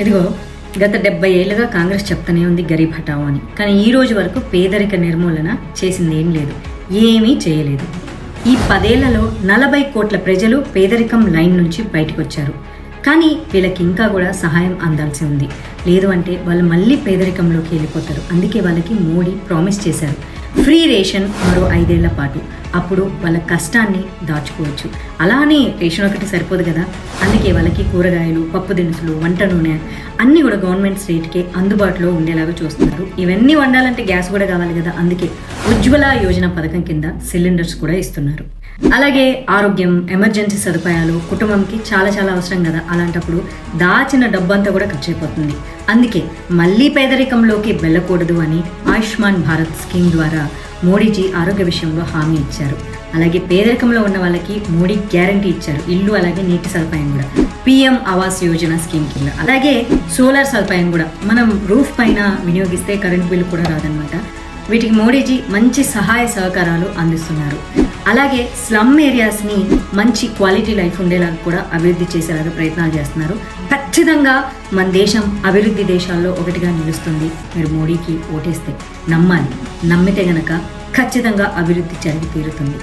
ఇదిగో గత డెబ్బై ఏళ్ళుగా కాంగ్రెస్ చెప్తూనే ఉంది గరీబ్ హటావో అని. కానీ ఈ రోజు వరకు పేదరిక నిర్మూలన చేసింది ఏం లేదు. ఏమీ చేయలేదు. ఈ పదేళ్ళలో నలభై కోట్ల ప్రజలు పేదరికం లైన్ నుంచి బయటకు వచ్చారు కానీ వీళ్ళకి ఇంకా కూడా సహాయం అందాల్సి ఉంది. లేదు అంటే వాళ్ళు మళ్ళీ పేదరికంలోకి వెళ్ళిపోతారు. అందుకే వాళ్ళకి మోడీ ప్రామిస్ చేశారు. ఫ్రీ రేషన్ మరో ఐదేళ్ళ పాటు. అప్పుడు వాళ్ళ కష్టాన్ని దాచుకోవచ్చు. అలానే రేషన్ ఒకటి సరిపోదు కదా? అందుకే వాళ్ళకి కూరగాయలు పప్పు దినుసులు వంట నూనె అన్నీ కూడా గవర్నమెంట్ రేట్కే అందుబాటులో ఉండేలాగా చూస్తున్నారు. ఇవన్నీ వండాలంటే గ్యాస్ కూడా కావాలి కదా? అందుకే ఉజ్వల యోజన పథకం కింద సిలిండర్స్ కూడా ఇస్తున్నారు. అలాగే ఆరోగ్యం ఎమర్జెన్సీ సదుపాయాలు కుటుంబంకి చాలా చాలా అవసరం కదా. అలాంటప్పుడు దాచిన డబ్బంతా కూడా ఖర్చు అయిపోతుంది అందుకే మళ్ళీ పేదరికంలోకి వెళ్ళకూడదు అని ఆయుష్మాన్ భారత్ స్కీమ్ ద్వారా మోడీజీ ఆరోగ్య విషయంలో హామీ ఇచ్చారు. అలాగే పేదరికంలో ఉన్న వాళ్ళకి మోడీ గ్యారంటీ ఇచ్చారు. ఇల్లు అలాగే నీటి సదుపాయం కూడా. పిఎం ఆవాస్ యోజన స్కీమ్ కింద. అలాగే సోలార్ సదుపాయం కూడా. మనం రూఫ్ పైన వినియోగిస్తే కరెంట్ బిల్ కూడా రాదనమాట వీటికి మోడీజీ మంచి సహాయ సహకారాలు అందిస్తున్నారు. అలాగే స్లమ్ ఏరియాస్ని మంచి క్వాలిటీ లైఫ్ ఉండేలాగా కూడా అభివృద్ధి చేసేలాగా ప్రయత్నాలు చేస్తున్నారు. ఖచ్చితంగా మన దేశం అభివృద్ధి దేశాల్లో ఒకటిగా నిలుస్తుంది. మీరు మోడీకి ఓటేస్తే నమ్మాలి. నమ్మితే గనక ఖచ్చితంగా అభివృద్ధి జరిగి తీరుతుంది.